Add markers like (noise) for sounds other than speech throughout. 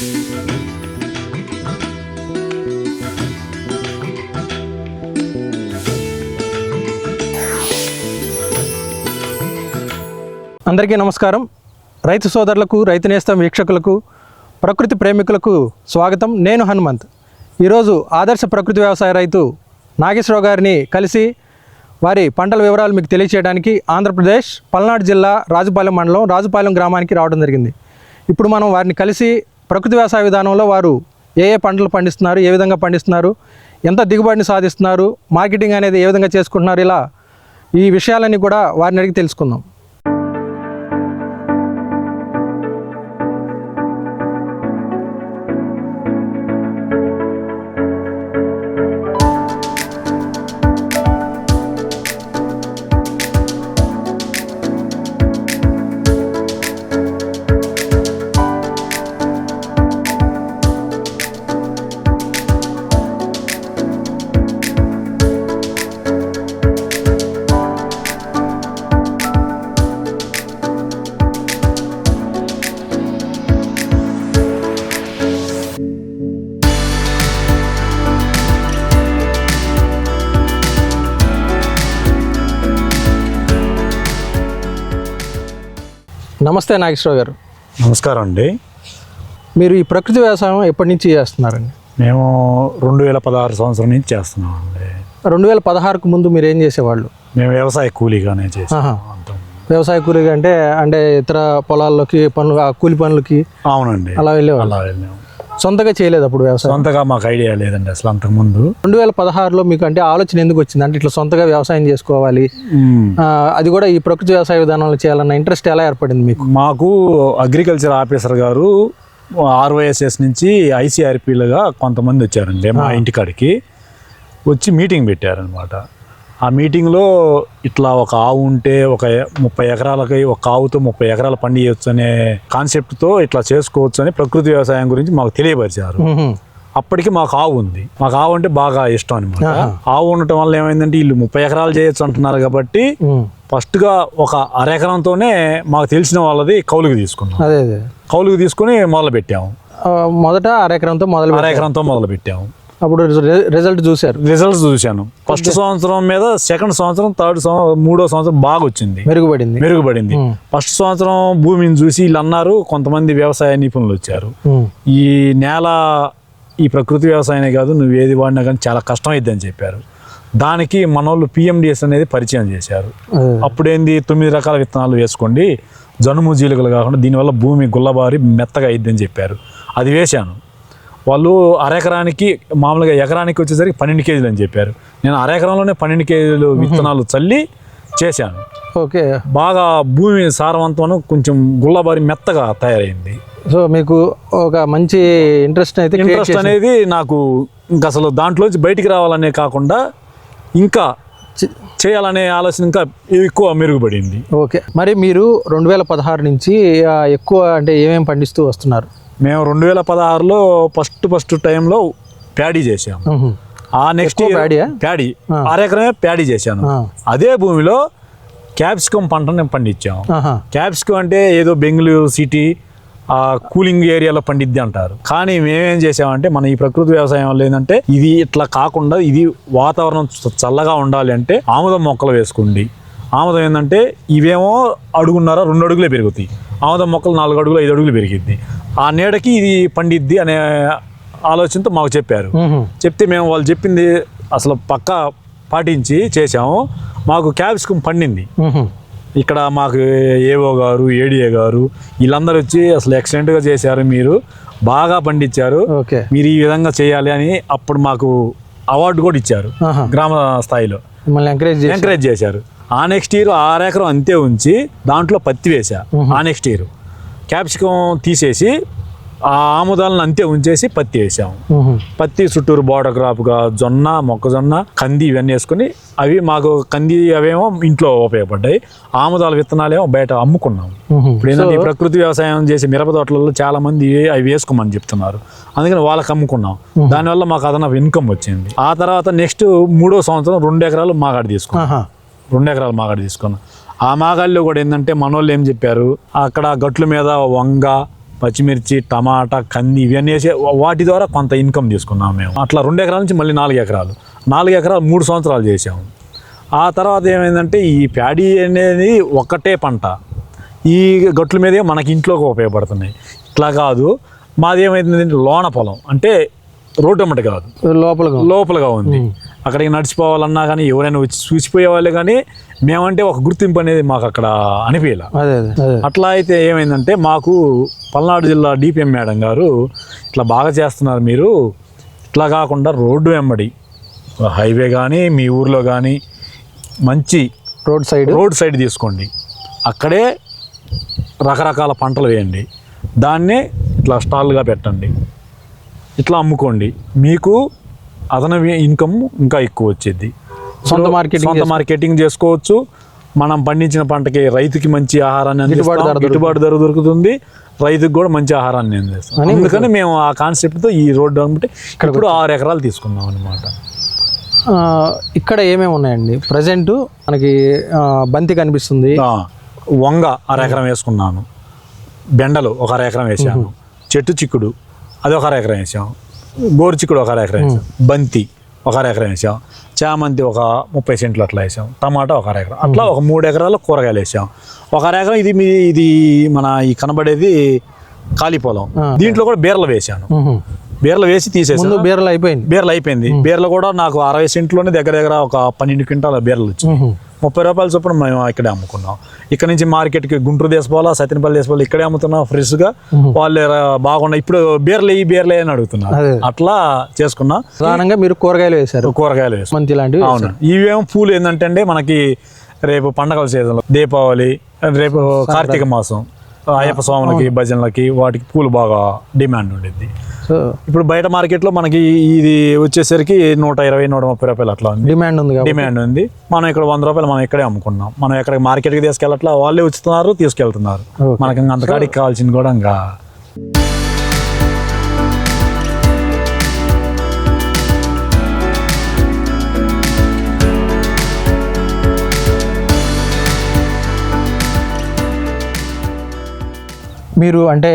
అందరికీ నమస్కారం. రైతు సోదరులకు రైతు నేస్తం వీక్షకులకు ప్రకృతి ప్రేమికులకు స్వాగతం. నేను హనుమంత్. ఈరోజు ఆదర్శ ప్రకృతి వ్యవసాయ రైతు నాగేశ్వరరావు గారిని కలిసి వారి పంటల వివరాలు మీకు తెలియచేయడానికి ఆంధ్రప్రదేశ్ పల్నాడు జిల్లా రాజుపాలెం మండలం రాజుపాలెం గ్రామానికి రావడం జరిగింది. ఇప్పుడు మనం వారిని కలిసి ప్రకృతి వ్యవసాయ విధానంలో వారు ఏ ఏ పంటలు పండిస్తున్నారు ఏ విధంగా పండిస్తున్నారు ఎంత దిగుబడిని సాధిస్తున్నారు మార్కెటింగ్ అనేది ఏ విధంగా చేసుకుంటున్నారు ఇలా ఈ విషయాలన్నీ కూడా వారిని అడిగి తెలుసుకుందాం. నమస్తే నాగేశ్వరరావు గారు. నమస్కారం అండి. మీరు ఈ ప్రకృతి వ్యవసాయం ఎప్పటి నుంచి చేస్తున్నారండి? మేము రెండు వేల పదహారు సంవత్సరం నుంచి చేస్తున్నాం అండి. రెండు వేల పదహారుకు ముందు మీరు ఏం చేసేవాళ్ళు? మేము వ్యవసాయ కూలీగానే చేస్తాం. వ్యవసాయ కూలీగా అంటే అంటే ఇతర పొలాల్లోకి పనులు ఆ కూలి పనులకి అవునండి. అలా వెళ్ళేవాళ్ళు? అలా వెళ్ళాము సొంతగా చేయలేదు అప్పుడు వ్యవసాయం? సొంతగా మాకు ఐడియా లేదండి అసలు అంతకుముందు రెండు వేల పదహారులో మీకు అంటే ఆలోచన ఎందుకు వచ్చింది? అంటే ఇట్లా సొంతగా వ్యవసాయం చేసుకోవాలి. అది కూడా ఈ ప్రకృతి వ్యవసాయ విధానంలో చేయాలన్న ఇంట్రెస్ట్ ఎలా ఏర్పడింది మీకు? మాకు అగ్రికల్చర్ ఆఫీసర్ గారు ఆర్వైఎస్ఎస్ నుంచి ఐసీఆర్పీలుగా కొంతమంది వచ్చారండి మా ఇంటికాడికి. వచ్చి మీటింగ్ పెట్టారనమాట ఆ మీటింగ్లో ఇట్లా ఒక ఆవు ఉంటే ఒక ముప్పై ఎకరాలకి ఒక ఆవుతో ముప్పై ఎకరాలు పండియచ్చు అనే కాన్సెప్ట్తో ఇట్లా చేసుకోవచ్చు అని ప్రకృతి వ్యవసాయం గురించి మాకు తెలియపరిచారు. అప్పటికి మాకు ఆవు ఉంది. మాకు ఆవు అంటే బాగా ఇష్టం అనమాట ఆవు ఉండటం వల్ల ఏమైందంటే వీళ్ళు ముప్పై ఎకరాలు చేయొచ్చు అంటున్నారు కాబట్టి. ఫస్ట్గా ఒక అరెకరంతోనే మాకు తెలిసిన వాళ్ళది కౌలుకి తీసుకున్నాం. అదే కౌలుకి తీసుకుని మొదలు పెట్టాము మొదట అరెకరంతో మొదలు. అరెకరంతో మొదలు పెట్టాము అప్పుడు రిజల్ట్ చూశారు. రిజల్ట్స్ చూశాను. ఫస్ట్ సంవత్సరం మీద సెకండ్ సంవత్సరం థర్డ్ సంవత్సరం మూడో సంవత్సరం బాగా వచ్చింది మెరుగుపడింది. మెరుగుపడింది ఫస్ట్ సంవత్సరం భూమిని చూసి వీళ్ళు అన్నారు కొంతమంది వ్యవసాయ నిపుణులు వచ్చారు. ఈ నేల ఈ ప్రకృతి వ్యవసాయమే కాదు నువ్వు ఏది వాడినా కానీ చాలా కష్టం అయింది అని చెప్పారు. దానికి మన వాళ్ళు పిఎండిఎస్ అనేది పరిచయం చేశారు. అప్పుడేంది తొమ్మిది రకాల విత్తనాలు వేసుకోండి. జనుము జీలుకలు కాకుండా దీనివల్ల భూమి గుల్లబారి మెత్తగా అయింది అని చెప్పారు. అది వేశాను. వాళ్ళు అరెకరానికి మామూలుగా ఎకరానికి వచ్చేసరికి పన్నెండు కేజీలు అని చెప్పారు. నేను అరెకరంలోనే పన్నెండు కేజీలు విత్తనాలు చల్లి చేశాను. ఓకే. బాగా భూమి సారవంతం కొంచెం గుల్లబారి మెత్తగా తయారైంది. సో మీకు ఒక మంచి ఇంట్రెస్ట్ అయితే ఇంట్రెస్ట్. అనేది నాకు ఇంకా అసలు దాంట్లోంచి బయటికి రావాలనే కాకుండా ఇంకా చేయాలనే ఆలోచన ఇంకా ఎక్కువ మెరుగుపడింది. ఓకే. మరి మీరు రెండు వేల పదహారు నుంచి ఎక్కువ అంటే ఏమేమి పండిస్తూ వస్తున్నారు? మేము రెండు వేల పదహారులో ఫస్ట్ ఫస్ట్ టైంలో ప్యాడీ చేసాము. ఆ నెక్స్ట్? ప్యాడీ అరెకరమే ప్యాడీ చేశాను. అదే భూమిలో క్యాప్సికం పంటను పండించాము. క్యాప్సికం అంటే ఏదో బెంగళూరు సిటీ ఆ కూలింగ్ ఏరియాలో పండిద్ది అంటారు కానీ మేమేం చేసామంటే మన ఈ ప్రకృతి వ్యవసాయం వల్ల ఏంటంటే ఇది ఇట్లా కాకుండా ఇది వాతావరణం చల్లగా ఉండాలి అంటే ఆముదం మొక్కలు వేసుకోండి ఆముదం ఏంటంటే ఇవేమో అడుగున్నర రెండు అడుగులే పెరుగుతాయి ఆముదం మొక్కలు నాలుగు అడుగులు ఐదు అడుగులు పెరిగిద్ది. ఆ నీడకి ఇది పండిద్ది అనే ఆలోచనతో మాకు చెప్పారు. చెప్తే మేము వాళ్ళు చెప్పింది అసలు పక్కా పాటించి చేసాము మాకు క్యాప్సికం పండింది. ఇక్కడ మాకు ఏఓ గారు ఏడిఏ గారు వీళ్ళందరూ వచ్చి అసలు ఎక్సలెంట్గా చేశారు మీరు. బాగా పండించారు. మీరు ఈ విధంగా చేయాలి అని అప్పుడు మాకు అవార్డు కూడా ఇచ్చారు. గ్రామ స్థాయిలో. ఎంకరేజ్ ఎంకరేజ్ చేశారు. ఆ నెక్స్ట్ ఇయర్ ఆరెకరం అంతే ఉంచి దాంట్లో పత్తి వేసా ఆ నెక్స్ట్ ఇయర్ క్యాప్సికం తీసేసి ఆ ఆముదాలను అంతే ఉంచేసి పత్తి వేసాము. పత్తి చుట్టూరు బోర్డర్ క్రాప్గా జొన్న మొక్కజొన్న కంది ఇవన్నీ వేసుకుని అవి మాకు కంది అవేమో ఇంట్లో ఉపయోగపడ్డాయి. ఆముదాల విత్తనాలేమో బయట అమ్ముకున్నాం మ్మ్. ఇప్పుడు ఏంటంటే ప్రకృతి వ్యవసాయం చేసే మిరప తోటలలో చాలా మంది అవి వేసుకోమని చెప్తున్నారు. అందుకని వాళ్ళకి అమ్ముకున్నాం. దానివల్ల మాకు అదనపు ఇన్కమ్ వచ్చింది. ఆ తర్వాత నెక్స్ట్ మూడో సంవత్సరం రెండు ఎకరాలు మాగాడి తీసుకున్నాం. రెండు ఎకరాలు మాగాడి తీసుకున్నాం. ఆ మాగాడిలో కూడా ఏంటంటే మనోళ్ళు ఏం చెప్పారు? అక్కడ గట్ల మీద వంగ పచ్చిమిర్చి టమాటా కంది ఇవన్నీ వేసి వాటి ద్వారా కొంత ఇన్కమ్ తీసుకున్నాం మేము. అట్లా రెండు ఎకరాల నుంచి మళ్ళీ నాలుగు ఎకరాలు నాలుగు ఎకరాలు మూడు సంవత్సరాలు చేసాము ఆ తర్వాత ఏమైందంటే ఈ ప్యాడీ అనేది ఒక్కటే పంట. ఈ గట్ల మీదే మనకి ఇంట్లోకి ఉపయోగపడుతున్నాయి. ఇట్లా కాదు. మాది ఏమైందంటే లోన పొలం. అంటే రోడ్డు అమ్మట కాదు. లోపల లోపలగా ఉంది. అక్కడికి నడిచిపోవాలన్నా కానీ ఎవరైనా వచ్చి చూసిపోయే వాళ్ళే కానీ మేమంటే ఒక గుర్తింపు అనేది మాకు అక్కడ అనిపించాల. అదే అదే. అదే. అట్లా అయితే ఏమైందంటే మాకు పల్నాడు జిల్లా డిపిఎం మేడం గారు ఇట్లా బాగా చేస్తున్నారు మీరు. ఇట్లా కాకుండా రోడ్డు వెంబడి హైవే కానీ మీ ఊర్లో కానీ మంచి రోడ్ సైడ్. రోడ్ సైడ్ తీసుకోండి. అక్కడే రకరకాల పంటలు వేయండి. దాన్నే ఇట్లా స్టాల్గా పెట్టండి. ఇట్లా అమ్ముకోండి. మీకు అదనపు ఇన్కమ్ ఇంకా ఎక్కువ వచ్చేది. సొంత మార్కెటింగ్ సొంత మార్కెటింగ్ చేసుకోవచ్చు. మనం పండించిన పంటకి రైతుకి మంచి ఆహారాన్ని గిట్టుబాటు ధర దొరుకుతుంది. రైతుకి కూడా మంచి ఆహారాన్ని అందిస్తాం. అందుకని మేము ఆ కాన్సెప్ట్తో ఈ రోడ్డు అంటే ఇప్పుడు ఆరు ఎకరాలు తీసుకున్నాం అనమాట ఇక్కడ ఏమేమి ఉన్నాయండి? ప్రజెంట్ మనకి బంతి కనిపిస్తుంది. వంగ అర ఎకరం వేసుకున్నాను. బెండలు ఒక అర ఎకరం వేసాను. చెట్టు చిక్కుడు అది ఒక అర ఎకరం వేసాం. గోరు చిక్కుడు ఒక అర ఎకరం వేసాం. బంతి ఒక అర ఎకరం వేసాం. చామంతి ఒక ముప్పై సెంట్లు అట్లా వేసాం. టమాటా ఒక అర ఎకరం. అట్లా ఒక మూడు ఎకరాలు కూరగాయలు వేసాం. ఒక అర ఎకరం ఇది మీ ఇది మన ఈ కనబడేది ఖాళీ పొలం. దీంట్లో కూడా బీరలు వేసాను. బీరలు వేసి తీసేసాను. బీరలు అయిపోయింది బీరలు అయిపోయింది. బీరలు కూడా నాకు అరవై సెంట్లోనే దగ్గర దగ్గర ఒక పన్నెండు క్వింటాల బీరలు వచ్చింది మ్హూ. ముప్పై రూపాయల చొప్పున మేము ఇక్కడే అమ్ముకున్నాం. ఇక్కడ నుంచి మార్కెట్కి గుంటూరు తీసుకోవాలా సత్యనపల్లి తీసుకోవాలి ఇక్కడే అమ్ముతున్నాం ఫ్రెష్గా. వాళ్ళు బాగున్నాయి ఇప్పుడు బీర్లు ఈ బీర్లే అని అడుగుతున్నారు. అదే. అట్లా చేసుకున్నా. ప్రధానంగా మీరు కూరగాయలు వేశారు. కూరగాయలు మంతి లాంటివి అవును. ఇవేమో పూలు ఏంటంటే అండి మనకి రేపు పండగల సీజన్లో దీపావళి రేపు కార్తీక మాసం అయ్యప్ప స్వాములకి భజనలకి వాటికి పూలు బాగా డిమాండ్ ఉండేది ఇప్పుడు బయట మార్కెట్లో మనకి ఇది వచ్చేసరికి నూట ఇరవై నూట ముప్పై రూపాయలు అట్లా ఉంది. డిమాండ్ ఉంది డిమాండ్ ఉంది. మనం ఇక్కడ వంద రూపాయలు మనం ఇక్కడే అమ్ముకున్నాం. మనం ఎక్కడ మార్కెట్కి తీసుకెళ్ళట్లా వాళ్ళే ఉచిస్తున్నారు తీసుకెళ్తున్నారు. మనకి ఇంకా అంతకాడికి కావాల్సింది కూడా ఇంకా. మీరు అంటే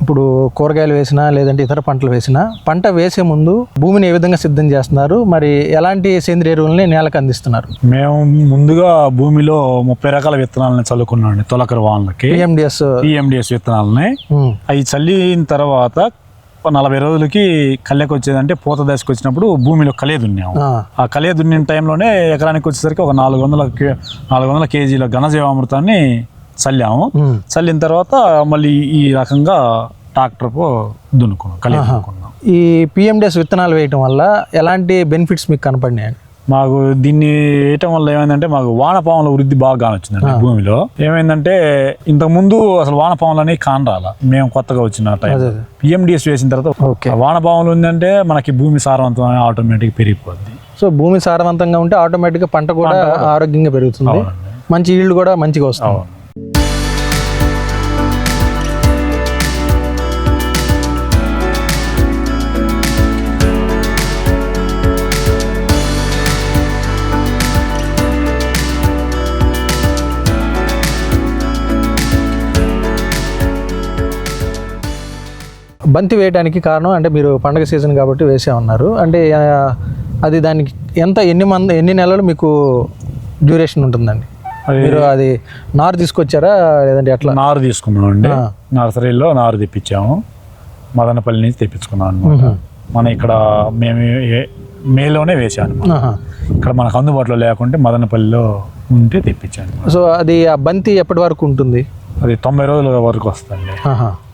ఇప్పుడు కూరగాయలు వేసినా లేదంటే ఇతర పంటలు వేసినా పంట వేసే ముందు భూమిని ఏ విధంగా సిద్ధం చేస్తున్నారు? మరి ఎలాంటి సేంద్రియ ఎరువుల్ని నేలకు అందిస్తున్నారు? మేము ముందుగా భూమిలో ముప్పై రకాల విత్తనాలని చల్లుకున్నాం తొలకర వానలకి. పిఎండిఎస్. పిఎండిఎస్ విత్తనాలని. అవి చల్లిన తర్వాత నలభై రోజులకి కళ్ళకి వచ్చేదంటే పూత దశకు వచ్చినప్పుడు భూమిలో కలే దున్నాము. ఆ. కలే దున్నిన టైంలోనే ఎకరానికి వచ్చేసరికి ఒక నాలుగు వందల నాలుగు వందల కేజీల ఘనజీవామృతాన్ని చల్లాము. చల్లిన తర్వాత మళ్ళీ ఈ రకంగా ట్రాక్టర్కు దున్నుకున్నాం ఈ పిఎండిఎస్ విత్తనాలు వేయటం వల్ల ఎలాంటి బెనిఫిట్స్ మీకు కనపడినాయండి మాకు దీన్ని వేయటం వల్ల ఏమైందంటే మాకు వానపాముల వృద్ధి బాగా కానొచ్చిందండి భూమిలో. ఏమైందంటే ఇంతకు ముందు అసలు వానపాములు అనేవి కానరాల. మేము కొత్తగా వచ్చిన టైం. పిఎండిఎస్ వేసిన తర్వాత వానపాములు ఉందంటే మనకి భూమి సారవంతం ఆటోమేటిక్ పెరిగిపోద్ది. సో భూమి సారవంతంగా ఉంటే ఆటోమేటిక్గా పంట కూడా ఆరోగ్యంగా పెరుగుతుంది. మంచి ఈల్డ్ కూడా మంచిగా వస్తుంది. బంతి వేయడానికి కారణం అంటే మీరు పండగ సీజన్ కాబట్టి వేసే ఉన్నారు. అంటే అది దానికి ఎంత ఎన్ని మంది ఎన్ని నెలలు మీకు డ్యూరేషన్ ఉంటుందండి? అది- మీరు అది నారు తీసుకొచ్చారా లేదంటే ఎట్లా? నారు తీసుకున్నాం అండి. నర్సరీలో నారు తెప్పించాము. మదనపల్లి నుంచి తెప్పించుకున్నాం అనమాట మన ఇక్కడ మేము మేలోనే వేసాను. ఇక్కడ మనకు అందుబాటులో లేకుంటే మదనపల్లిలో ఉంటే తెప్పించాను సో అది ఆ బంతి ఎప్పటి వరకు ఉంటుంది? అది తొంభై రోజుల వరకు వస్తుంది.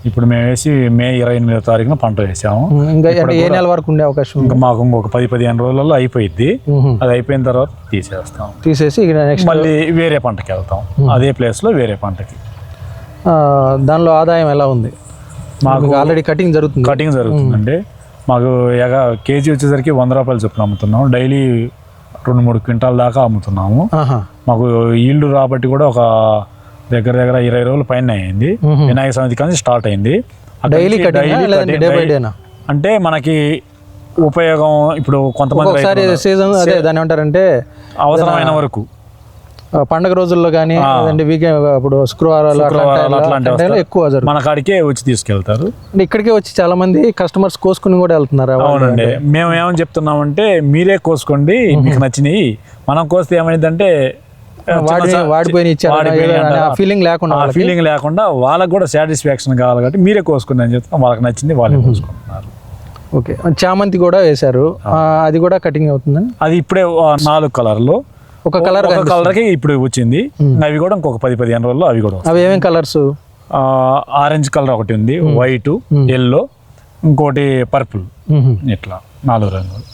ఇప్పుడు మేము వేసి మే ఇరవై ఎనిమిదో తారీఖున పంట వేసాము. ఇంకా ఏ నెల వరకు ఉండే అవకాశం ఇంకా మాకు ఇంకొక పది పదిహేను రోజులలో అయిపోయిద్ది. మ్మ్. అది అయిపోయిన తర్వాత తీసేస్తాం. తీసేసి నెక్స్ట్ మళ్ళీ వేరే పంటకి వెళ్తాం. అదే ప్లేస్లో వేరే పంటకి. దానిలో ఆదాయం ఎలా ఉంది? మాకు ఆల్రెడీ కటింగ్ జరుగుతుంది. కటింగ్ జరుగుతుందండి. మాకు ఎగ కేజీ వచ్చేసరికి వంద రూపాయలు చొప్పున అమ్ముతున్నాం డైలీ రెండు మూడు క్వింటాల దాకా అమ్ముతున్నాము. మాకు ఈల్డ్ రాబట్టి కూడా ఒక దగ్గర దగ్గర ఇరవై రోజుల పైన అయింది. వినాయక చవితి కానీ స్టార్ట్ అయింది. డైలీ అంటే మనకి ఉపయోగం ఇప్పుడు కొంతమంది సీజన్ అదే దాని ఏమంటారంటే అవసరమైన వరకు. పండగ రోజుల్లో కానీ లేదంటే వీకెండ్ ఇప్పుడు శుక్రవారాలు. ఎక్కువ మన కాడికే వచ్చి తీసుకెళ్తారు. ఇక్కడికే వచ్చి చాలా మంది కస్టమర్స్ కోసుకుని కూడా వెళ్తున్నారు. అవునండి. మేము ఏమని చెప్తున్నామంటే మీరే కోసుకోండి మీకు నచ్చినాయి మనం కోస్తే ఏమైందంటే వాడి వాడిపోయిన ఇచ్చారు ఆ ఫీలింగ్ లేకుండా ఫీలింగ్ లేకుండా వాళ్ళకి కూడా సాటిస్ఫాక్షన్ కావాలి కాబట్టి మీరే కోసుకోండి అని చెప్తాం. వాళ్ళకి నచ్చింది వాళ్ళే కోసుకుంటున్నారు. ఓకే. చామంతి కూడా వేశారు. అది కూడా కటింగ్ అవుతుందండి అది ఇప్పుడే నాలుగు కలర్లు. ఒక కలర్ ఒక కలర్కి ఇప్పుడు వచ్చింది. అవి కూడా ఇంకొక పది పదిహేను రోజుల్లో అవి కూడా అవి ఏమేమి కలర్స్ ఆరెంజ్ కలర్ ఒకటి ఉంది. వైట్ ఎల్లో ఇంకోటి పర్పుల్. ఇట్లా నాలుగు రంగులు.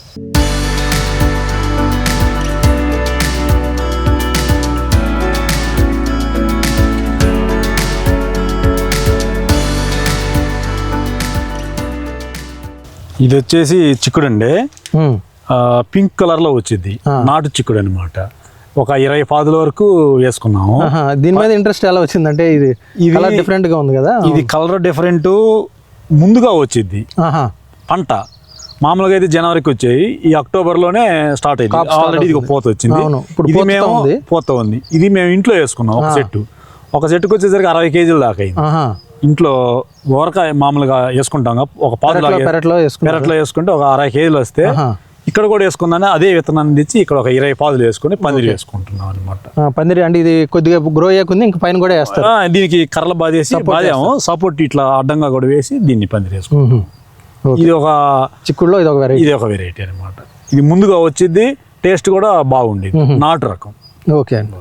ఇది వచ్చేసి చిక్కుడు అండి పింక్ కలర్లో వచ్చింది నాటు చిక్కుడు అనమాట ఒక ఇరవై పాదుల వరకు వేసుకున్నాము. దీని మీద ఇంట్రెస్ట్ ఎలా వచ్చిందంటే ఇది ఇది- కలర్ డిఫరెంట్గా ఉంది కదా? ఇది కలర్ డిఫరెంట్ ముందుగా వచ్చింది. పంట. మామూలుగా అయితే జనవరికి వచ్చాయి. ఈ అక్టోబర్లోనే స్టార్ట్ అయింది. ఆల్రెడీ ఇది పోత వచ్చింది. ఇది మేము ఉంది. పోత ఉంది. ఇది మేము ఇంట్లో వేసుకున్నాం ఒక సెట్ ఒక సెట్కి వచ్చేసరికి అరవై కేజీలు దాకా అయింది. ఇంట్లో ఊరకాయ మామూలుగా వేసుకుంటాం. ఒక పాదు పెరట్లో పెరట్లో వేసుకుంటే ఒక అరవై కేజీలు వస్తే. ఇక్కడ కూడా వేసుకుందానే అదే విత్తనాన్ని తెచ్చి ఇక్కడ ఒక ఇరవై పాదులు వేసుకొని పందిరి వేసుకుంటున్నాం అనమాట పందిరి అంటే ఇది కొద్దిగా గ్రో అయ్యకుంది ఇంక పైన కూడా వేస్తారు. దీనికి కర్రలు బాధేసి బాదాము సపోర్ట్ ఇట్లా అడ్డంగా కూడా వేసి దీన్ని పందిరి వేసుకుంటాం. ఇది ఒక చిక్కుడులో ఇది ఒక వెరైటీ ఇది ఒక వెరైటీ అనమాట ఇది ముందుగా వచ్చింది టేస్ట్ కూడా బాగుండేది. నాటు రకం. ఓకే. అండి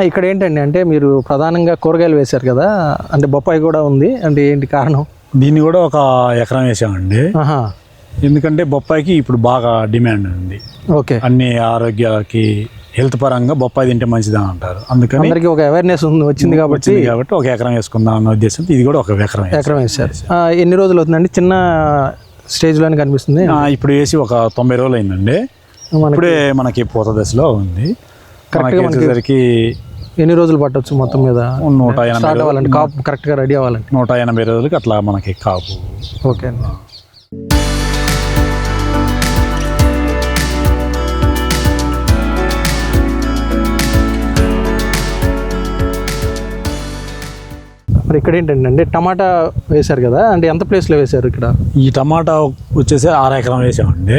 ఇక్కడ ఏంటండి? అంటే మీరు ప్రధానంగా కూరగాయలు వేశారు కదా అంటే బొప్పాయి కూడా ఉంది. అంటే ఏంటి కారణం? దీన్ని కూడా ఒక ఎకరం వేసామండి. ఎందుకంటే బొప్పాయికి ఇప్పుడు బాగా డిమాండ్ ఉంది. ఓకే. అన్ని ఆరోగ్యాలకి హెల్త్ పరంగా బొప్పాయి తింటే మంచిదని అంటారు. అందుకని అందరికీ ఒక అవేర్నెస్ ఉంది వచ్చింది కాబట్టి కాబట్టి ఒక ఎకరం వేసుకుందాం అన్న ఉద్దేశంతో ఇది కూడా ఒక ఎకరం. ఎకరం వేశారు. ఆ, ఎన్ని రోజులు అవుతుందండి? చిన్న స్టేజ్లోనే కనిపిస్తుంది. ఇప్పుడు వేసి ఒక తొంభై రోజులు అయిందండి. ఇప్పుడే మనకి పూత దశలో ఉంది. వచ్చేసరికి ఎన్ని రోజులు పట్టొచ్చు మొత్తం మీద? నూట ఎనభై కాపు కరెక్ట్గా రెడీ అవ్వాలంటే నూట ఎనభై రోజులకి అట్లా మనకి కాపు. ఓకే అండి. మరి ఇక్కడ ఏంటండి? అంటే టమాటా వేశారు కదా అంటే ఎంత ప్లేస్లో వేశారు ఇక్కడ? ఈ టమాటా వచ్చేసి ఆరు ఎకరం వేసామండి.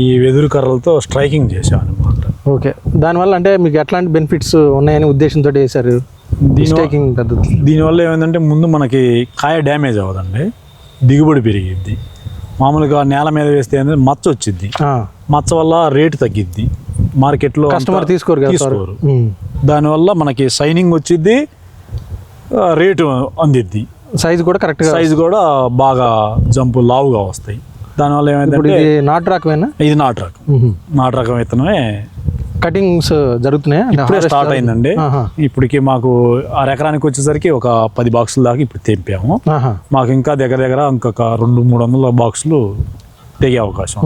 ఈ వెదురు కర్రలతో స్ట్రైకింగ్ చేసాం అనమాట ఓకే. దానివల్ల అంటే మీకు ఎట్లాంటి బెనిఫిట్స్ ఉన్నాయని ఉద్దేశంతో వేశారు? స్టేకింగ్ పద్ధతి. దీనివల్ల ఏమైందంటే ముందు మనకి కాయ డ్యామేజ్ అవ్వదండి. దిగుబడి పెరిగిద్ది. మామూలుగా నేల మీద వేస్తే ఏంటంటే మచ్చ వచ్చిద్ది. మచ్చ వల్ల రేటు తగ్గిద్ది. మార్కెట్లో కస్టమర్ తీసుకోరు తీసుకోరు. దానివల్ల మనకి షైనింగ్ వచ్చిద్ది. రేటు అందిద్ది. సైజ్ కూడా కరెక్ట్గా సైజు కూడా బాగా జంపు లావుగా వస్తాయి. దానివల్ల ఏమైందంటే ఇది నాటు రకమేనా? ఇది నాటు రకం. నాటు రకం విత్తనమే కటింగ్స్ జరుగుతున్నాయా? ఇప్పుడే స్టార్ట్ అయిందండి. ఇప్పటికి మాకు అర ఎకరానికి వచ్చేసరికి ఒక పది బాక్సుల దాకా ఇప్పుడు తెంపాము. మాకు ఇంకా దగ్గర దగ్గర ఇంకొక రెండు మూడు వందల బాక్సులు తెగే అవకాశం.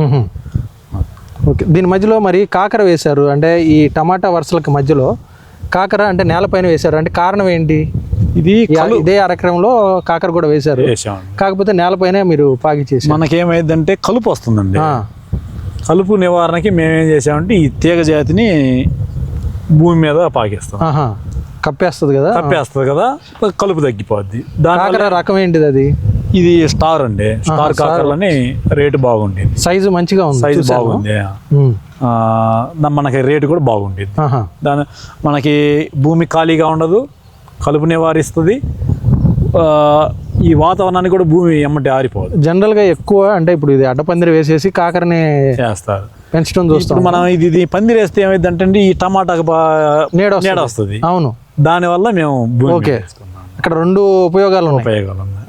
ఓకే. దీని మధ్యలో మరి కాకర వేశారు. అంటే ఈ టమాటా వరుసలకి మధ్యలో కాకర అంటే నేలపైన వేశారు. అంటే కారణం ఏంటి? ఇది ఇదే అరక్రమంలో కాకర కూడా వేశారు. కాకపోతే నేలపైనే మీరు పాకి చేశారు. మనకేమైందంటే కలుపు వస్తుందండి. కలుపు నివారణకి మేమేం చేసామంటే ఈ తీగ జాతిని భూమి మీద పాకిస్తాం. కప్పేస్తుంది కదా? కప్పేస్తుంది కదా కలుపు తగ్గిపోద్ది. దాని కాకర రకం ఏంటిది అది? ఇది స్టార్ అండి. స్టార్ కాకరలని రేటు బాగుండేది సైజు మంచిగా ఉంది సైజు. బాగుంది. మనకి రేటు కూడా బాగుండేది ఆహా. దాని మనకి భూమి ఖాళీగా ఉండదు కలుపు నివారిస్తుంది ఆ, ఈ వాతావరణానికి కూడా భూమి ఎమ్మటి ఆరిపోదు. జనరల్గా ఎక్కువ అంటే ఇప్పుడు ఇది అడ్డపందిరి వేసేసి కాకరని చేస్తారు. పెంచడం చూస్తాం. మనం ఇది ఇది పందిరి వేస్తే ఏమైందంటే ఈ టమాటాకు నీడ వస్తుంది. నీడ వస్తుంది అవును. దానివల్ల మేము ఓకే. ఇక్కడ రెండు ఉపయోగాలు ఉపయోగాలు ఉన్నాయి.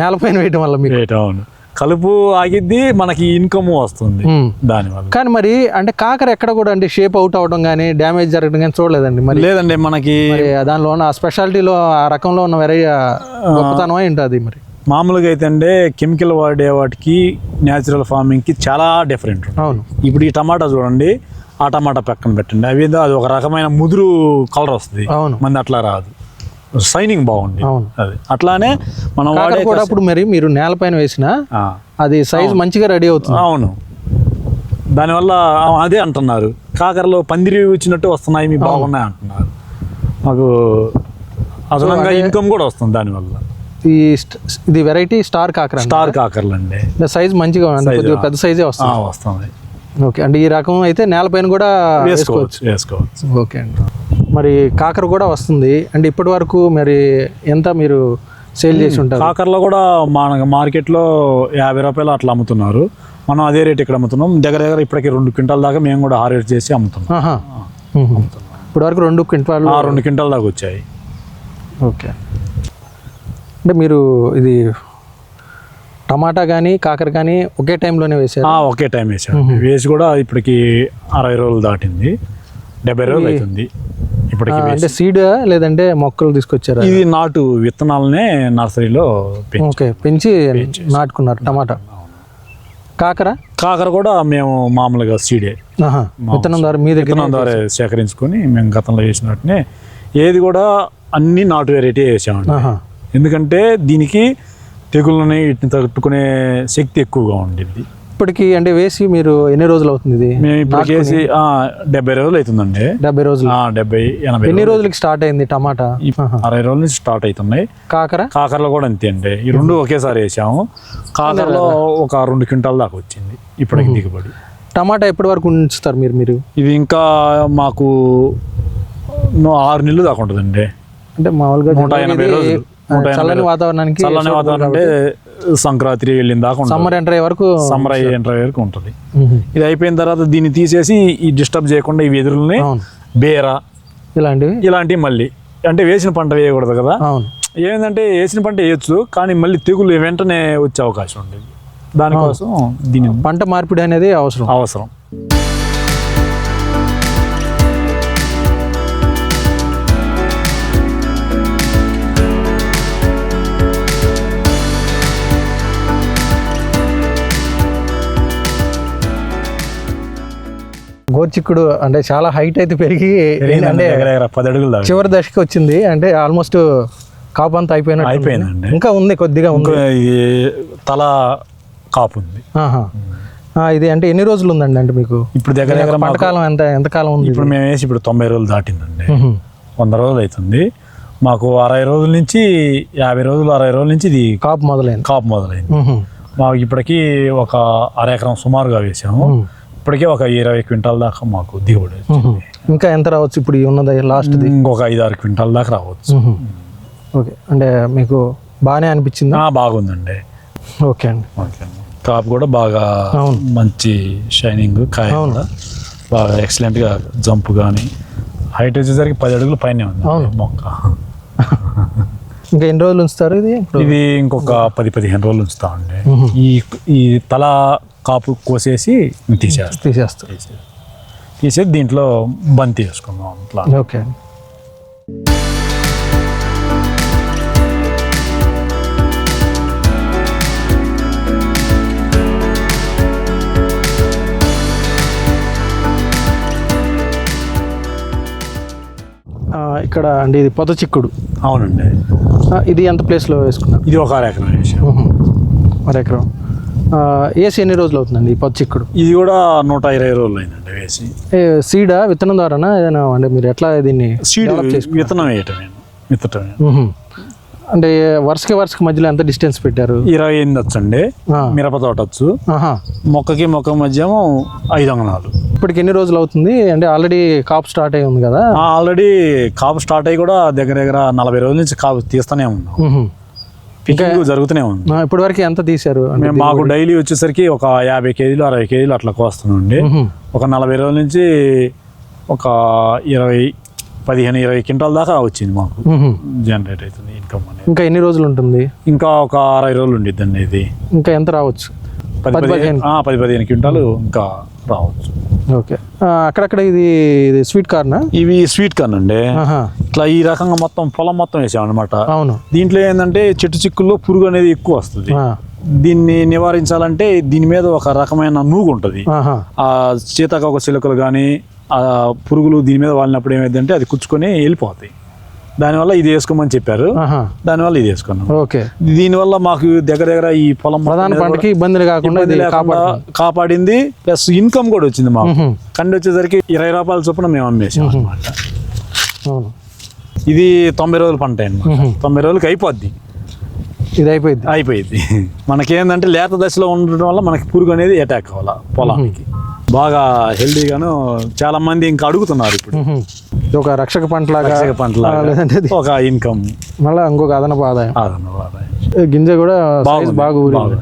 నేలపైన వేయటం వల్ల మీకు. రేట్ అవును. కలుపు ఆగిద్ది మనకి ఇన్కమ్ వస్తుంది. దానివల్ల. కానీ మరి అంటే కాకర ఎక్కడ కూడా అంటే షేప్ అవుట్ అవడం కానీ డ్యామేజ్ జరగడం కానీ చూడలేదండి మరి. లేదండి మనకి మరి దానిలో ఉన్న ఆ స్పెషాలిటీలో ఆ రకంలో ఉన్న వెరై గొప్పతనం ఉంటుంది మరి. మామూలుగా అయితే అంటే కెమికల్ వాడే వాటికి న్యాచురల్ ఫార్మింగ్కి చాలా డిఫరెంట్ అవును. ఇప్పుడు ఈ టమాటా చూడండి ఆ టమాటా పక్కన పెట్టండి. అవి అది ఒక రకమైన ముదురు కలర్ వస్తుంది. అవును. మంది అట్లా రాదు. షైనింగ్ బాగుంది. అవును. అది. అట్లానే మనం వాడే కూడా అప్పుడు మరి మీరు నేలపైన వేసినా అది సైజ్ మంచిగా రెడీ అవుతుంది. అవును. దానివల్ల అదే అంటున్నారు. కాకరలో పందిరి వచ్చినట్టు వస్తున్నాయి మీ బాగున్నాయి అంటున్నారు. మాకు అదనంగా ఇన్కమ్ కూడా వస్తుంది దానివల్ల. ఈ ఇది వెరైటీ స్టార్ కాకర స్టార్ కాకరలు అండి. సైజ్ మంచిగా ఉంది కొద్దిగా. పెద్ద సైజే వస్తుంది. వస్తుంది. ఓకే. అంటే ఈ రకం అయితే నేలపైన కూడా వేసుకోవచ్చు వేసుకోవచ్చు. వేసుకోవచ్చు. ఓకే అండి. మరి కాకర కూడా వస్తుంది. అంటే ఇప్పటి వరకు మరి ఎంత మీరు సేల్ చేసి ఉంటారు? కాకరలో కూడా మన మార్కెట్లో యాభై రూపాయలు అట్లా అమ్ముతున్నారు. మనం అదే రేట్ ఇక్కడ అమ్ముతున్నాం. దగ్గర దగ్గర ఇప్పటికి రెండు క్వింటాల దాకా మేము కూడా హార్వెస్ట్ చేసి అమ్ముతున్నాం. ఇప్పటి వరకు రెండు క్వింటాలు ఆ రెండు క్వింటాల దాకా వచ్చాయి. ఓకే. అంటే మీరు ఇది టమాటా కానీ కాకర కానీ ఒకే టైంలోనే వేసారు ఆ, ఒకే టైం వేసాం వేసి కూడా ఇప్పటికి అరవై రోజులు దాటింది. డెబ్బై రోజులు అవుతుంది. ఇప్పటికి. అంటే సీడ్ లేదంటే మొక్కలు తీసుకొచ్చారా? ఇది నాటు విత్తనాలనే నర్సరీలో పెంచి. ఓకే పెంచి నాటుకున్నారు టమాటా. కాకర? కాకర కూడా మేము మామూలుగా సీడే. విత్తనం ద్వారా మీ దగ్గర విత్తనం ద్వారా సేకరించుకొని మేము గతంలో వేసినట్టునే ఏది కూడా అన్ని నాటు వెరైటీ వేసామండి. ఎందుకంటే దీనికి తెగుళ్ళని వీటిని తట్టుకునే శక్తి ఎక్కువగా ఉండింది ఇప్పటికి అంటే వేసి మీరు ఎన్ని రోజులు అవుతుంది ఇది? మేము ఇప్పుడు వేసి డెబ్బై రోజులు అవుతుందండి. డెబ్బై రోజులు. డెబ్బై ఎనభై ఎన్ని రోజులకి స్టార్ట్ అయింది టమాటా. అరవై రోజుల నుంచి స్టార్ట్ అవుతున్నాయి. కాకర? కాకరలో కూడా అంతే అండి. ఈ రెండు ఒకేసారి వేసాము. కాకరలో ఒక రెండు క్వింటాల దాకా వచ్చింది. ఇప్పటికి దిగుబడి. టమాటా ఎప్పటి వరకు ఉంచుతారు మీరు మీరు? ఇది ఇంకా మాకు ఆరు నెలలు దాకా ఉంటుందండి. అంటే మామూలుగా నూట ఎనభై రోజులు. చల్లని. వాతావరణానికి చల్లని వాతావరణం అంటే సంక్రాంతి వెళ్ళిన దాకా సమ్మర్ ఎంటర్ అయ్యే వరకు సమ్మర్ అయ్యే ఎంటర్ వరకు ఉంటుంది. ఇది అయిపోయిన తర్వాత దీన్ని తీసేసి ఈ డిస్టర్బ్ చేయకుండా ఈ వెదురుల్ని బేర ఇలాంటివి? ఇలాంటివి మళ్ళీ. అంటే వేసిన పంట వేయకూడదు కదా? ఏంటంటే వేసిన పంట వేయచ్చు కానీ మళ్ళీ తెగులు వెంటనే వచ్చే అవకాశం ఉండేది. దానికోసం దీని పంట మార్పిడి అనేది అవసరం. అవసరం. గోర్చిక్కుడు అంటే చాలా హైట్ అయితే పెరిగి అంటే పది అడుగులు చివరి దశకి వచ్చింది. అంటే ఆల్మోస్ట్ కాపు అంతా అయిపోయినట్టు ఉంది. అయిపోయిందండి. ఇంకా ఉంది కొద్దిగా ఉంది. తల కాపు ఉంది. ఇది అంటే ఎన్ని రోజులు ఉందండి అంటే మీకు? ఇప్పుడు దగ్గర దగ్గర పంటకాలం ఎంత ఎంతకాలం ఉంది ఇప్పుడు మేము వేసి ఇప్పుడు తొంభై రోజులు దాటిందండి. వంద రోజులు అవుతుంది. మాకు అరవై రోజుల నుంచి యాభై రోజులు అరవై రోజుల నుంచి ఇది కాపు మొదలైంది. కాపు మొదలైంది. మాకు ఇప్పటికీ ఒక అర ఎకరం సుమారుగా వేసాము. ఇప్పటికే ఒక ఇరవై క్వింటాల దాకా మాకు దిగుబడి వచ్చింది. ఇంకా ఎంత రావచ్చు ఇప్పుడు ఈ ఉన్నది లాస్ట్ ఇంకొక ఐదు ఆరు క్వింటాల దాకా రావచ్చు ఓకే అంటే మీకు బాగానే అనిపించిందా ఆ, బాగుందండి ఓకే అండి ఓకే. కాపు కూడా బాగా అవును. మంచి షైనింగ్ కాయ. కూడా బాగా ఎక్సలెంట్గా జంప్ కానీ హైట్ వచ్చేసరికి పది అడుగులు పైన ఉంది అవును. మొక్క ఇంకా ఎన్ని రోజులు ఉంచుతారు ఇది ఇప్పుడు ఇది ఇంకొక పది పదిహేను రోజులు ఉంచుతామండి. ఈ ఈ తల కాపు కోసేసి తీసేస్తాం. తీసేస్తారు తీసేసి దీంట్లో బంతి వేసుకుందాం అట్లా ఓకే ఇక్కడ అండి ఇది పొద చిక్కుడు. అవునండి. ఇది ఎంత ప్లేస్లో వేసుకున్నారు? ఇది ఒక అర ఎకరం వేసాం. అర ఎకరం వేసి ఎన్ని రోజులు అవుతుందండి ఈ పొద చిక్కుడు ఇది కూడా నూట ఇరవై రోజులు అయిందండి వేసి ఏ, సీడా విత్తనం ద్వారానా? ఏదైనా అంటే మీరు ఎట్లా దీన్ని సీడ్? విత్తనం వేయటమే. విత్తటమే. అంటే వరుసకి వరుసకి మధ్యలో ఎంత డిస్టెన్స్ పెట్టారు? ఇరవై ఎనిమిది వచ్చండి. మిరప తోట వచ్చు. మొక్కకి మొక్క మధ్య ఐదు అంగనాలు ఇప్పటికి ఎన్ని రోజులు అవుతుంది? అంటే ఆల్రెడీ కాప్ స్టార్ట్ అయి ఉంది కదా? ఆల్రెడీ కాపు స్టార్ట్ అయ్యి కూడా దగ్గర దగ్గర నలభై రోజుల నుంచి కాపు తీస్తూనే ఉన్నాం. పికింగ్ జరుగుతూనే ఉంది. ఇప్పటి వరకు ఎంత తీశారు? మేము మాకు డైలీ వచ్చేసరికి ఒక యాభై కేజీలు అరవై కేజీలు అట్లా కోస్తున్నాండి. ఒక నలభై రోజుల నుంచి ఒక ఇరవై పదిహేను ఇరవై క్వింటాల దాకా వచ్చింది మాకు. జనరేట్ అవుతుంది ఇన్కమ్ అనేది. ఇంకా ఎన్ని రోజులు ఉంటుంది? ఇంకా ఒక అరవై రోజులు ఉండిద్దండి ఇది. ఇంకా ఎంత రావచ్చు? పది పది పదిహేను. పది పదిహేను క్వింటాలు ఇంకా రావచ్చు. ఓకే. అక్కడక్కడ ఇది ఇది స్వీట్ కార్నా ఇవి స్వీట్ కార్న్ అండి. ఇట్లా ఈ రకంగా మొత్తం పొలం మొత్తం వేసాం అనమాట అవును. దీంట్లో ఏంటంటే చెట్టు చిక్కుల్లో పురుగు అనేది ఎక్కువ వస్తుంది. దీన్ని నివారించాలంటే దీని మీద ఒక రకమైన నూగు ఉంటుంది. ఆ సీతాకోక చిలుకలు కానీ ఆ పురుగులు దీని మీద వాలినప్పుడు ఏమైందంటే అది కుచ్చుకొని వెళ్ళిపోతాయి. దానివల్ల ఇది వేసుకోమని చెప్పారు. దానివల్ల ఇది వేసుకున్నాం. ఓకే. దీనివల్ల మాకు దగ్గర దగ్గర ఈ పొలం ప్రధాన పంటకి ఇబ్బందులు కాకుండా కాపాడింది. ప్లస్ ఇన్కమ్ కూడా వచ్చింది మాకు. కండి వచ్చేసరికి ఇరవై రూపాయల చొప్పున మేము అమ్మేసాం అనమాట ఇది తొంభై రోజుల పంట మ్హూ. తొంభై రోజులకి అయిపోద్ది. ఇది అయిపోయింది అయిపోయింది (laughs) మనకేందంటే లేత దశలో ఉండటం వల్ల మనకి పురుగు అనేది అటాక్ అవ్వాల పొలానికి. బాగా హెల్దీగాను చాలా మంది ఇంకా అడుగుతున్నారు ఇప్పుడు. ఒక రక్షక పంటలాగా లేదంటే ఇది ఒక ఇన్కమ్. మళ్ళీ ఇంకొక అదనపు ఆదాయం. గింజ కూడా బాగా ఊరింది.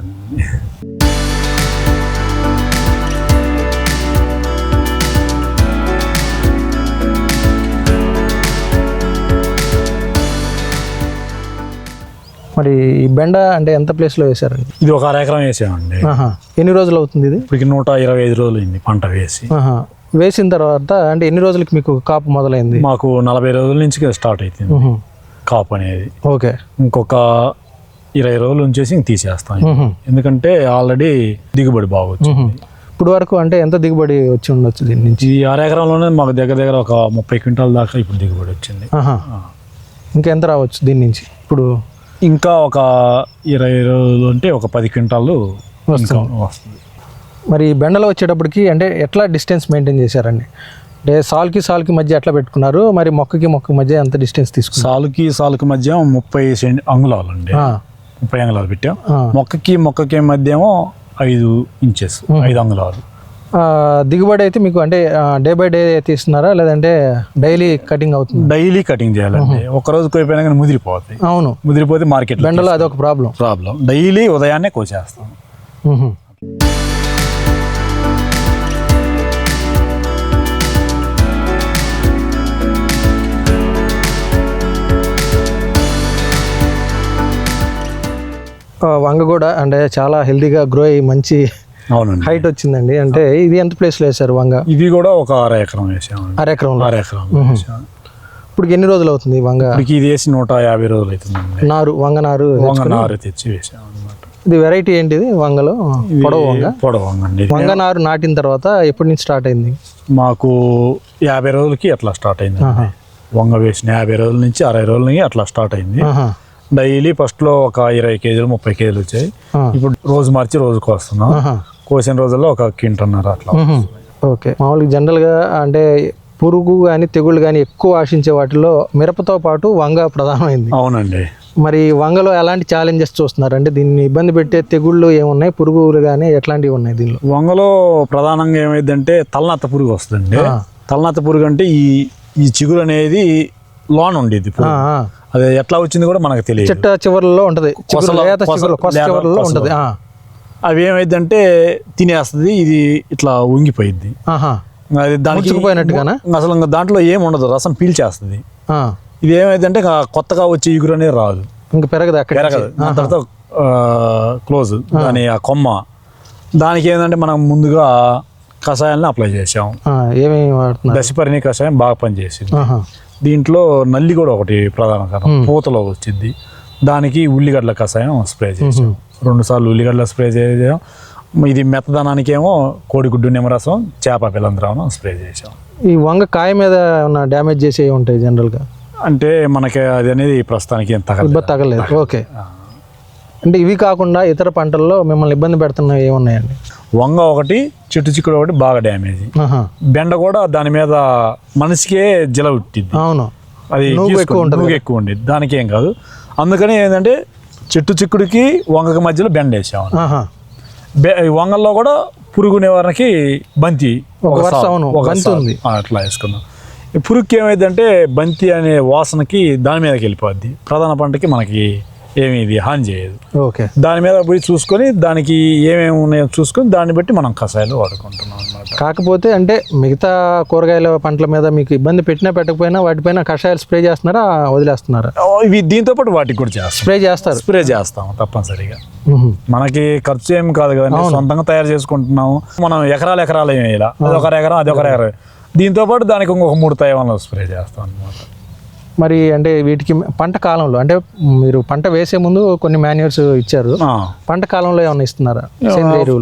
మరి ఈ బెండ అంటే ఎంత ప్లేస్లో వేశారండి? ఇది ఒక అర ఎకరం వేసామండి. ఎన్ని రోజులు అవుతుంది ఇది? ఇప్పటికి నూట ఇరవై ఐదు రోజులు అయింది పంట వేసి. వేసిన తర్వాత అంటే ఎన్ని రోజులకి మీకు కాపు మొదలైంది? మాకు నలభై రోజుల నుంచి స్టార్ట్ అవుతుంది. కాపు అనేది. ఓకే. ఇంకొక ఇరవై రోజులు ఉంచేసి ఇంక తీసేస్తాం. ఎందుకంటే ఆల్రెడీ దిగుబడి బాగొచ్చు. ఇప్పుడు వరకు అంటే ఎంత దిగుబడి వచ్చి ఉండొచ్చు దీని నుంచి? ఈ అర ఎకరంలోనే మాకు దగ్గర దగ్గర ఒక ముప్పై క్వింటాల దాకా ఇప్పుడు దిగుబడి వచ్చింది. ఆహా. ఇంకా ఎంత రావచ్చు దీని నుంచి? ఇప్పుడు ఇంకా ఒక ఇరవై రోజులు అంటే ఒక పది క్వింటాలు వస్తుంది. మరి బెండలో వచ్చేటప్పటికి అంటే ఎట్లా డిస్టెన్స్ మెయింటైన్ చేశారండి? అంటే సాల్కి సాల్కి మధ్య ఎట్లా పెట్టుకున్నారు? మరి మొక్కకి మొక్క మధ్య ఎంత డిస్టెన్స్ తీసుకున్నారు? సాలుకి సాలుకి మధ్య ముప్పై సెంటి అంగుళాలు అండి ముప్పై అంగుళాలు పెట్టాం. మొక్కకి మొక్కకి మధ్య ఏమో ఐదు ఇంచెస్ ఐదు అంగుళాలు. దిగుబడి అయితే మీకు అంటే డే బై డే తీస్తున్నారా? లేదంటే డైలీ కటింగ్ అవుతుంది? డైలీ కటింగ్ చేయాలండి. ఒక రోజు కోయిపోయినా కానీ ముదిరిపోతాయి. అవును. ముదిరిపోతే మార్కెట్ బెండలో అదొక ప్రాబ్లం. ప్రాబ్లం. డైలీ ఉదయాన్నే కోసేస్తాం. వంగ కూడా అంటే చాలా హెల్దీగా గ్రో అయ్యి మంచి అవునండి. హైట్ వచ్చిందండి. అంటే ఇది ఎంత ప్లేస్లో వేశారు వంగ? ఇది కూడా ఒక అర ఎకరం వేసామండి. అర ఎకరంలో? అర ఎకరం. ఇప్పుడు ఎన్ని రోజులు అవుతుంది వంగ? ఇది వేసి నూట యాభై రోజులు అవుతుందండి. నారు వంగ నారు వంగ నారు తెచ్చి వేసాం అనమాట ఇది వెరైటీ ఏంటిది వంగలో? పొడవు వంగ? పొడవు వంగ అండి. వంగ నారు నాటిన తర్వాత ఎప్పటి నుంచి స్టార్ట్ అయింది? మాకు యాభై రోజులకి అట్లా స్టార్ట్ అయింది. వంగ వేసిన యాభై రోజుల నుంచి అరవై రోజుల నుంచి అట్లా స్టార్ట్ అయింది. డైలీ ఫస్ట్లో ఒక ఇరవై కేజీలు ముప్పై కేజీలు వచ్చాయి. ఇప్పుడు రోజు మార్చి రోజు కోస్తున్నాం ఆహా. కోసిన రోజుల్లో ఒక క్వింటన్నర అట్లా. ఓకే. మామూలుగా జనరల్గా అంటే పురుగు కానీ తెగుళ్ళు కానీ ఎక్కువ ఆశించే వాటిలో మిరపతో పాటు వంగ ప్రధానమైంది. అవునండి. మరి వంగలో ఎలాంటి ఛాలెంజెస్ చూస్తున్నారు అంటే దీన్ని ఇబ్బంది పెట్టే తెగుళ్ళు ఏమున్నాయి? పురుగులు కానీ ఎట్లాంటివి ఉన్నాయి దీనిలో? వంగలో ప్రధానంగా ఏమైందంటే తలనత్త పురుగు వస్తుందండి. తలనత్త పురుగు అంటే ఈ ఈ చిగురు అనేది లోన్ ఉండేది. అది ఎట్లా వచ్చింది కూడా మనకు తెలియదు. చిట్ట చివరల్లో ఉంటది. కొసలో. ఉంటది. అవి ఏమైందంటే తినేస్తుంది ఇది ఇట్లా ఉంగిపోయింది. అది దానికి? అసలు ఇంకా దాంట్లో ఏం ఉండదు రసం పీల్చేస్తుంది. ఇది ఏమైందంటే కొత్తగా వచ్చే ఇగురు అనేది రాదు. ఇంక పెరగదు అక్కడ పెరగదు. దాని తర్వాత క్లోజ్. దాని ఆ కొమ్మ. దానికి ఏంటంటే మనం ముందుగా కషాయాలను అప్లై చేసాం వాడుతున్నారు? దశపరిణి కషాయం బాగా పనిచేసింది. దీంట్లో నల్లి కూడా ఒకటి ప్రధాన కారణం. పూతలో వచ్చింది దానికి ఉల్లిగడ్డల కషాయం స్ప్రే చేసాం రెండు సార్లు ఉల్లిగడ్డల స్ప్రే చేసాం ఇది మెత్తదనానికి ఏమో కోడిగుడ్డు నిమ్మరసం చేప పిల్లంద్రావనం స్ప్రే చేసాం ఈ వంగ కాయ మీద ఉన్న డ్యామేజ్ చేసేవి ఉంటాయి జనరల్గా? అంటే మనకి అది అనేది ప్రస్తుతానికి ఏం తగలేదు. ఓకే. అంటే ఇవి కాకుండా ఇతర పంటల్లో మిమ్మల్ని ఇబ్బంది పెడుతున్నవి ఏమున్నాయండి? వంగ ఒకటి చెట్టు చిక్కుడు ఒకటి బాగా డ్యామేజ్. బెండ కూడా దాని మీద మనిషికే జల ఉట్టింది అవును. అది ఎక్కువ ఉంటుంది ఎక్కువ ఉండేది దానికి ఏం కాదు. అందుకని ఏంటంటే చెట్టు చిక్కుడికి వంగకి మధ్యలో బెండ వేసాం ఆహా. బె- ఈ వంగల్లో కూడా పురుగు నివారణకి బంతి అట్లా వేసుకుందాం ఈ పురుగుకి ఏమైందంటే బంతి అనే వాసనకి దాని మీదకి వెళ్ళిపోద్ది. ప్రధాన పంటకి మనకి ఏమి ఇది హాని చేయదు. ఓకే. దాని మీద పోయి చూసుకొని దానికి ఏమేమి ఉన్నాయో చూసుకొని దాన్ని బట్టి మనం కషాయాలు వాడుకుంటున్నాం అన్నమాట. కాకపోతే అంటే మిగతా కూరగాయల పంటల మీద మీకు ఇబ్బంది పెట్టినా పెట్టకపోయినా వాటిపైన కషాయాలు స్ప్రే చేస్తున్నారా వదిలేస్తున్నారా? ఇవి దీంతో పాటు వాటికి కూడా చేస్తాం. స్ప్రే చేస్తారు. స్ప్రే చేస్తాం తప్పనిసరిగా. మనకి ఖర్చు ఏం కాదు కదండి సొంతంగా తయారు చేసుకుంటున్నాము. మనం ఎకరాలు ఎకరాలు ఏమి వేయాలి? అది ఒక ఎకరం అది ఒక ఎకరం. దీంతో పాటు దానికి ఇంకొక మూడు తైవాన్లు స్ప్రే చేస్తాం అనమాట మరి అంటే వీటికి పంట కాలంలో అంటే మీరు పంట వేసే ముందు కొన్ని మాన్యూర్స్ ఇచ్చారు. పంట కాలంలో ఏమైనా ఇస్తున్నారా?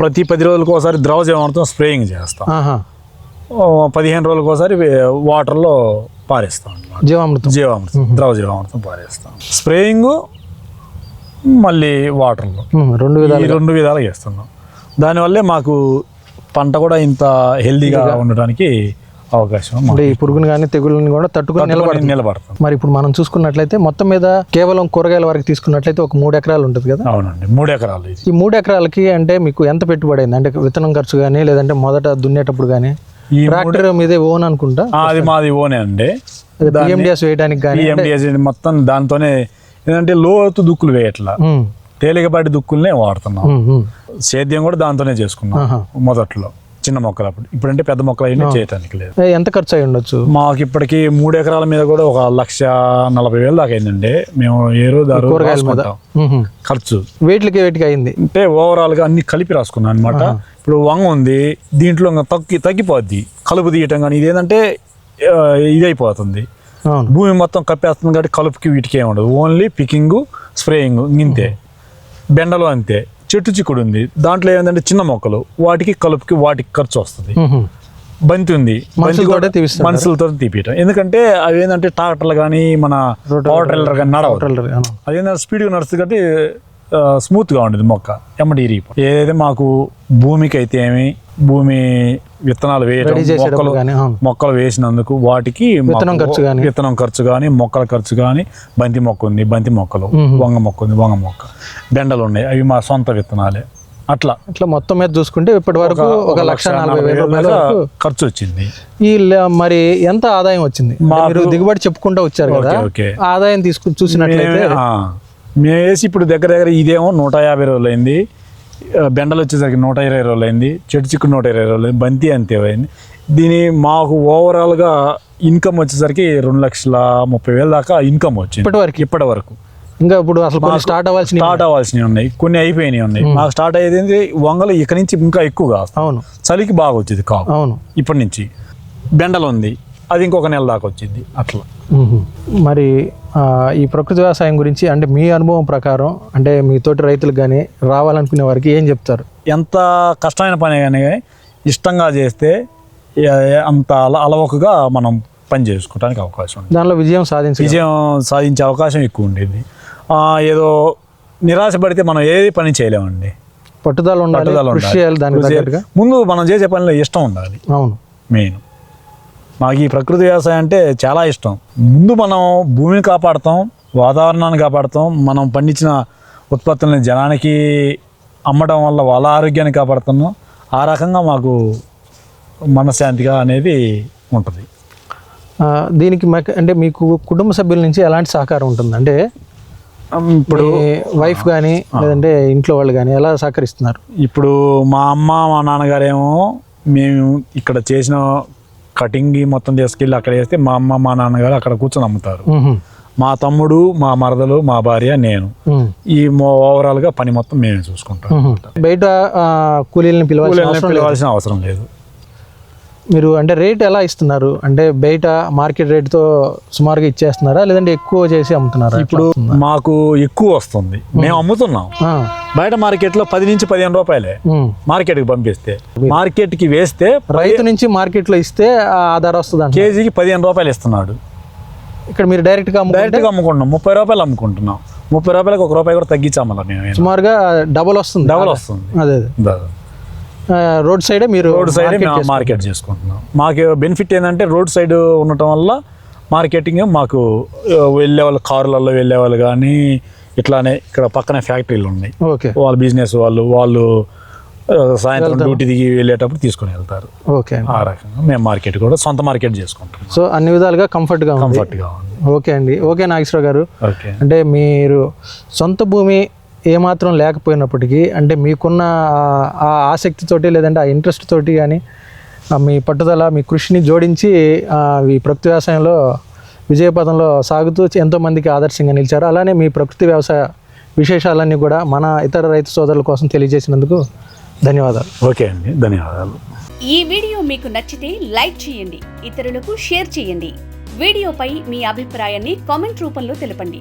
ప్రతి పది రోజులకు ఒకసారి ద్రవ జీవామృతం స్ప్రేయింగ్ చేస్తాం. పదిహేను రోజులకు ఒకసారి వాటర్లో పారేస్తాం జీవామృతం. జీవామృతం ద్రవ జీవామృతం పారేస్తాం. స్ప్రేయింగ్ మళ్ళీ వాటర్లో. రెండు విధాలు రెండు విధాలుగా చేస్తున్నాం. దానివల్లే మాకు పంట కూడా ఇంత హెల్దీగా ఉండడానికి అవకాశం అంటే ఈ పురుగుని కానీ తెగుళ్ళని కూడా తట్టుకొని నిలబడుతుంది నిలబడుతుంది మరి ఇప్పుడు మనం చూసుకున్నట్లయితే మొత్తం మీద కేవలం కూరగాయల వరకు తీసుకున్నట్లయితే ఒక మూడు ఎకరాలు ఉంటుంది కదా? అవునండి మూడు ఎకరాలు ఈ మూడు ఎకరాలకి అంటే మీకు ఎంత పెట్టుబడి అయింది? అంటే విత్తనం ఖర్చు కానీ లేదంటే మొదట దున్నేటప్పుడు కానీ ఈ ట్రాక్టర్ మీదే ఓన్ అనుకుంటా? అది మాది ఓనే అండి. పిఎండిఎస్ వేయడానికి కానీ మొత్తం దాంతోనే ఏంటంటే లోతు దుక్కులు వేయట్లా. తేలికపాటి దుక్కులనే వాడుతున్నాం. సేద్యం కూడా దాంతోనే చేసుకున్నాం. మొదట్లో. చిన్న మొక్కలు అప్పుడు. ఇప్పుడంటే పెద్ద మొక్కలు అయినా చేయటానికి లేదు. ఎంత ఖర్చు అయి ఉండొచ్చు? మాకు ఇప్పటికి మూడు ఎకరాల మీద కూడా ఒక లక్ష నలభై వేలు దాకా అయిందండి. మేము ఏ రోజు కూరగాయల మీద. ఖర్చు. వేటికి వేటికి అయింది. అంటే ఓవరాల్గా అన్ని కలిపి రాసుకున్నాను అనమాట ఇప్పుడు వంగ ఉంది దీంట్లో ఇంకా తగ్గి తగ్గిపోద్ది. కలుపు తీయటం కానీ ఇదేంటంటే ఇదైపోతుంది. భూమి మొత్తం కప్పేస్తుంది కాబట్టి కలుపుకి వీటికి ఏమి ఉండదు. ఓన్లీ పికింగ్ స్ప్రేయింగ్ ఇంతే. బెండలు అంతే. చెట్టు చిక్కుడు ఉంది. దాంట్లో ఏంటంటే చిన్న మొక్కలు వాటికి కలుపుకి వాటికి ఖర్చు వస్తుంది. బంతి ఉంది. బంతి కూడా. మనుషులతో తీపియటం. ఎందుకంటే అవి ఏంటంటే ట్రాక్టర్లు కానీ మన పవర్ ట్రైలర్ కానీ అవును. అదేంటంటే స్పీడ్గా నడుస్తుంది కాబట్టి స్మూత్గా ఉండేది మొక్క. ఎమ్మటి ఇరిగిపో ఏదైతే మాకు భూమికి అయితే ఏమి భూమి విత్తనాలు చేసేటప్పుడు మొక్కలు మొక్కలు వేసినందుకు వాటికి విత్తనం ఖర్చు కానీ. విత్తనం ఖర్చు కానీ మొక్కల ఖర్చు కానీ బంతి మొక్క ఉంది బంతి మొక్కలు. వంగ మొక్క ఉంది వంగ మొక్క. బెండలు ఉన్నాయి అవి మా సొంత విత్తనాలే. అట్లా. ఇట్లా మొత్తం మీద చూసుకుంటే ఇప్పటి వరకు ఒక లక్ష నలభై వేల రూపాయల ఖర్చు వచ్చింది. ఈ మరి ఎంత ఆదాయం వచ్చింది? మీరు దిగుబడి చెప్పుకుంటూ వచ్చారు కదా. ఆదాయం తీసుకుని చూసినట్లయితే. మేము వేసి ఇప్పుడు దగ్గర దగ్గర ఇదేమో నూట యాభై రోజులు అయింది బెండలు వచ్చేసరికి నూట ఇరవై రోజులు అయింది చెట్టు చిక్కుడు నూట ఇరవై రోజులు అయింది బంతి అంతే అయింది. దీని మాకు ఓవరాల్గా ఇన్కమ్ వచ్చేసరికి రెండు లక్షల ముప్పై వేల దాకా ఇన్కమ్ వచ్చింది. ఇప్పటి వరకు? ఇప్పటి వరకు. ఇంకా ఇప్పుడు అసలు కొన్ని స్టార్ట్ అవ్వాల్సిన స్టార్ట్ అవ్వాల్సినవి ఉన్నాయి. కొన్ని అయిపోయినాయి ఉన్నాయి. మాకు స్టార్ట్ అయ్యేది వంగలు ఇక్కడి నుంచి ఇంకా ఎక్కువ కాస్తాయి అవును. చలికి బాగా వచ్చేది కాపు అవును. ఇప్పటి నుంచి. బెండలు ఉంది. అది ఇంకొక నెల దాకా వచ్చింది అట్లా. మరి ఈ ప్రకృతి వ్యవసాయం గురించి అంటే మీ అనుభవం ప్రకారం అంటే మీ తోటి రైతులకు కానీ రావాలనుకునే వారికి ఏం చెప్తారు? ఎంత కష్టమైన పని కానీ ఇష్టంగా చేస్తే అంత అల అలవకగా మనం పని చేసుకోవడానికి అవకాశం ఉంది. దానిలో విజయం సాధించ విజయం సాధించే అవకాశం ఎక్కువ ఉండేది. ఏదో నిరాశ పడితే మనం ఏది పని చేయలేమండి. పట్టుదల ఉండాలి కృషి. చేయాలి దానికి ముందు మనం చేసే పనిలో ఇష్టం ఉండాలి. అవును. మెయిన్. మాకు ఈ ప్రకృతి వ్యవసాయం అంటే చాలా ఇష్టం. ముందు మనం భూమిని కాపాడుతాం వాతావరణాన్ని కాపాడుతాం మనం పండించిన ఉత్పత్తులను జనానికి అమ్మడం వల్ల వాళ్ళ ఆరోగ్యాన్ని కాపాడుతున్నాం. ఆ రకంగా మాకు మనశ్శాంతిగా అనేది ఉంటుంది. దీనికి మాకు- అంటే మీకు కుటుంబ సభ్యుల నుంచి ఎలాంటి సహకారం ఉంటుంది? అంటే ఇప్పుడు వైఫ్ కానీ లేదంటే ఇంట్లో వాళ్ళు కానీ ఎలా సహకరిస్తున్నారు? ఇప్పుడు మా అమ్మ మా నాన్నగారేమో మేము ఇక్కడ చేసిన కటింగ్ మొత్తం తీసుకెళ్ళి అక్కడ వేస్తే మా అమ్మ మా నాన్నగారు అక్కడ కూర్చొని అమ్ముతారు మ్మ్. మా తమ్ముడు మా మరదలు మా భార్య నేను. ఈ ఓవరాల్గా పని మొత్తం మేమే చూసుకుంటాం. బయట కూలీలను పిలవాల్సిన అవసరం లేదు. మీరు అంటే రేట్ ఎలా ఇస్తున్నారు? అంటే బయట మార్కెట్ రేట్తో సుమారుగా ఇచ్చేస్తున్నారా? లేదంటే ఎక్కువ చేసి అమ్ముతున్నారా? ఇప్పుడు మాకు ఎక్కువ వస్తుంది. మేము అమ్ముతున్నాం. బయట మార్కెట్లో పది నుంచి పదిహేను రూపాయలే. మ్మ్. మార్కెట్కి పంపిస్తే. మార్కెట్కి వేస్తే రైతు నుంచి మార్కెట్లో ఇస్తే ఆధార వస్తుంది కేజీకి పదిహేను రూపాయలు ఇస్తున్నాడు. ఇక్కడ మీరు డైరెక్ట్గా అమ్ముకుంటే డైరెక్ట్గా అమ్ముకుంటున్నాం. ముప్పై రూపాయలు అమ్ముకుంటున్నాం. ముప్పై రూపాయలకు ఒక రూపాయి కూడా తగ్గించి అమ్మాలి మేము. సుమారుగా డబల్ వస్తుంది. డబల్ వస్తుంది. అదే. రోడ్ సైడే మీరు రోడ్ సైడ్ మార్కెట్ చేసుకుంటున్నాం. మాకు బెనిఫిట్ ఏంటంటే రోడ్ సైడ్ ఉండటం వల్ల మార్కెటింగ్ మాకు వెళ్ళే వాళ్ళు కారులలో వెళ్ళే వాళ్ళు కానీ ఇట్లానే ఇక్కడ పక్కనే ఫ్యాక్టరీలు ఉన్నాయి. ఓకే. వాళ్ళ బిజినెస్ వాళ్ళు వాళ్ళు సాయంత్రం డ్యూటీ దిగి వెళ్ళేటప్పుడు తీసుకొని వెళ్తారు. ఓకే. ఆ రకంగా మేము మార్కెట్ కూడా సొంత మార్కెట్ చేసుకుంటాం సో అన్ని విధాలుగా కంఫర్ట్గా కంఫర్ట్గా ఉంది. ఓకే అండి. ఓకే నాగేశ్వర గారు. ఓకే. అంటే మీరు సొంత భూమి ఏమాత్రం లేకపోయినప్పటికీ అంటే మీకున్న ఆ- ఆసక్తితోటి లేదంటే ఆ ఇంట్రెస్ట్ తోటి కానీ మీ పట్టుదల మీ కృషిని జోడించి ఆ, ఈ ప్రకృతి వ్యవసాయంలో విజయపథంలో సాగుతూ ఎంతోమందికి ఆదర్శంగా నిలిచారు. అలానే మీ ప్రకృతి వ్యవసాయ విశేషాలన్నీ కూడా మన ఇతర రైతు సోదరుల కోసం తెలియజేసినందుకు ధన్యవాదాలు. ఓకే అండి. ధన్యవాదాలు. ఈ వీడియో మీకు నచ్చితే లైక్ చేయండి ఇతరులకు షేర్ చేయండి. వీడియోపై మీ అభిప్రాయాన్ని కామెంట్ రూపంలో తెలపండి.